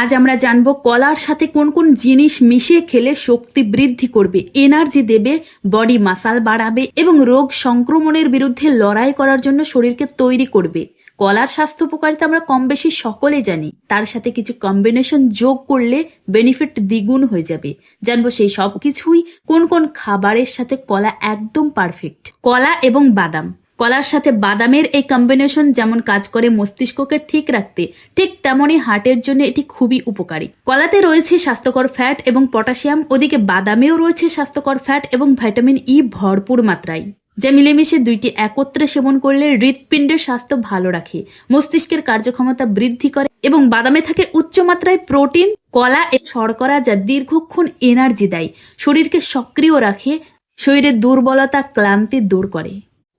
আজ আমরা জানব কলার সাথে কোন কোন জিনিস মিশিয়ে খেলে শক্তি বৃদ্ধি করবে, এনার্জি দেবে, বডি মাসাল বাড়াবে এবং রোগ সংক্রমণের বিরুদ্ধে লড়াই করার জন্য শরীরকে তৈরি করবে। কলার স্বাস্থ্য উপকারিতা আমরা কম বেশি সকলে জানি। তার সাথে কিছু কম্বিনেশন যোগ করলে বেনিফিট দ্বিগুণ হয়ে যাবে। জানব সেই সব কিছুই কোন কোন খাবারের সাথে কলা একদম পারফেক্ট কলা এবং বাদাম। কলার সাথে বাদামের এই কম্বিনেশন যেমন কাজ করে মস্তিষ্ককে ঠিক রাখতে, ঠিক তেমনই হার্টের জন্য এটি খুবই উপকারী। কলাতে রয়েছে স্বাস্থ্যকর ফ্যাট এবং পটাশিয়াম ওদিকে বাদামেও রয়েছে স্বাস্থ্যকর ফ্যাট এবং ভিটামিন ই ভরপুর মাত্রায়, যা মিলেমিশে দুইটি একত্রে সেবন করলে হৃৎপিণ্ডের স্বাস্থ্য ভালো রাখে, মস্তিষ্কের কার্যক্ষমতা বৃদ্ধি করে এবং বাদামে থাকে উচ্চমাত্রায় প্রোটিন কলা এ শর্করা যা দীর্ঘক্ষণ এনার্জি দেয়, শরীরকে সক্রিয় রাখে, শরীরের দুর্বলতা ক্লান্তি দূর করে।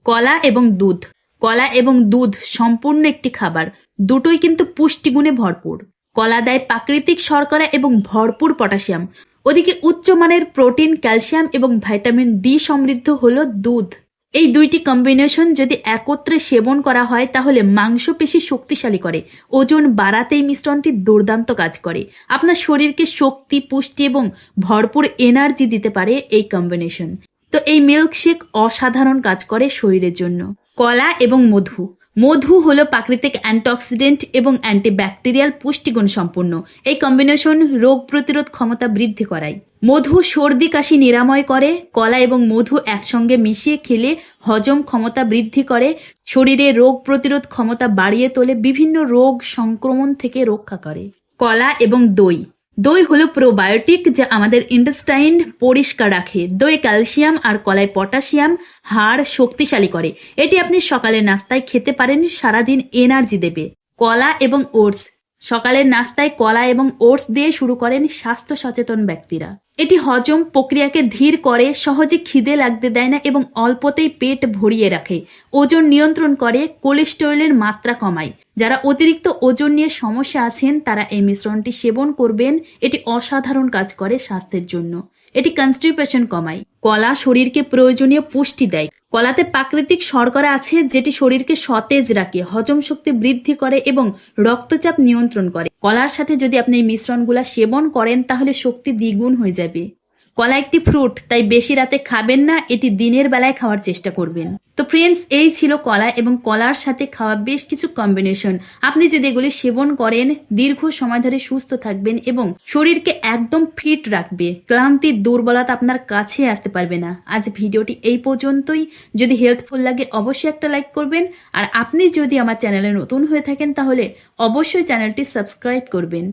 কলা এবং দুধ। কলা এবং দুধ সম্পূর্ণ একটি খাবার। দুটোই কিন্তু পুষ্টিগুণে ভরপুর। কলা দেয় প্রাকৃতিক শর্করা এবং ভরপুর পটাশিয়াম। ওদিকে উচ্চমানের প্রোটিন, ক্যালসিয়াম এবং ভাইটামিন ডি সমৃদ্ধ হলো দুধ। এই দুইটি কম্বিনেশন যদি একত্রে সেবন করা হয়, তাহলে মাংসপেশি শক্তিশালী করে। ওজন বাড়াতে এই মিশ্রণটি দুর্দান্ত কাজ করে। আপনার শরীরকে শক্তি, পুষ্টি এবং ভরপুর এনার্জি দিতে পারে এই কম্বিনেশন। তো এই মিল্কশেক অসাধারণ কাজ করে শরীরের জন্য। কলা এবং মধু। মধু হলো প্রাকৃতিক অ্যান্টিঅক্সিডেন্ট এবং অ্যান্টিব্যাকটেরিয়াল পুষ্টিগুণ সম্পন্ন। এই কম্বিনেশন রোগ প্রতিরোধ ক্ষমতা বৃদ্ধি করায়। মধু সর্দি কাশি নিরাময় করে। কলা এবং মধু একসঙ্গে মিশিয়ে খেলে হজম ক্ষমতা বৃদ্ধি করে। শরীরে রোগ প্রতিরোধ ক্ষমতা বাড়িয়ে তোলে বিভিন্ন রোগ সংক্রমণ থেকে রক্ষা করে। কলা এবং দই। দই হলো প্রোবায়োটিক যা আমাদের ইন্টেস্টাইন পরিষ্কার রাখে। দই ক্যালসিয়াম আর কলায় পটাশিয়াম হাড় শক্তিশালী করে। এটি আপনি সকালে নাস্তায় খেতে পারেন, সারাদিন এনার্জি দেবে। কলা এবং ওটস সকালের নাস্তায় কলা এবং ওটস দিয়ে শুরু করেন স্বাস্থ্য সচেতন ব্যক্তিরা। এটি হজম প্রক্রিয়াকে ধীর করে, সহজে খিদে লাগতে দেয় না এবং অল্পতেই পেট ভরিয়ে রাখে। ওজন নিয়ন্ত্রণ করে, কোলেস্টেরলের মাত্রা কমায়। যারা অতিরিক্ত ওজন নিয়ে সমস্যা আছেন, তারা এই মিশ্রণটি সেবন করবেন। এটি অসাধারণ কাজ করে স্বাস্থ্যের জন্য। এটি কনস্টিপেশন কমায়। কলা শরীরকে প্রয়োজনীয় পুষ্টি দেয়। কলাতে প্রাকৃতিক শর্করা আছে যেটি শরীরকে সতেজ রাখে, হজম শক্তি বৃদ্ধি করে এবং রক্তচাপ নিয়ন্ত্রণ করে। কলার সাথে যদি আপনি এই মিশ্রণগুলা সেবন করেন তাহলে শক্তি দ্বিগুণ হয়ে যাবে। কলা একটি ফ্রুট তাই বেশি রাতে খাবেন না, এটি দিনের বেলায় খাওয়ার চেষ্টা করবেন। তো ফ্রেন্ডস এই ছিল কলা এবং কলার সাথে খাওয়া বেশ কিছু কম্বিনেশন আপনি যদি এগুলি সেবন করেন, দীর্ঘ সময় ধরে সুস্থ থাকবেন এবং শরীরকে একদম ফিট রাখবে, ক্লান্তি, দুর্বলতা আপনার কাছে আসতে পারবে না। আজ ভিডিওটি এই পর্যন্তই। যদি হেল্পফুল লাগে, অবশ্যই একটা লাইক করবেন। আর আপনি যদি আমার চ্যানেলে নতুন হয়ে থাকেন, তাহলে অবশ্যই চ্যানেলটি সাবস্ক্রাইব করবেন।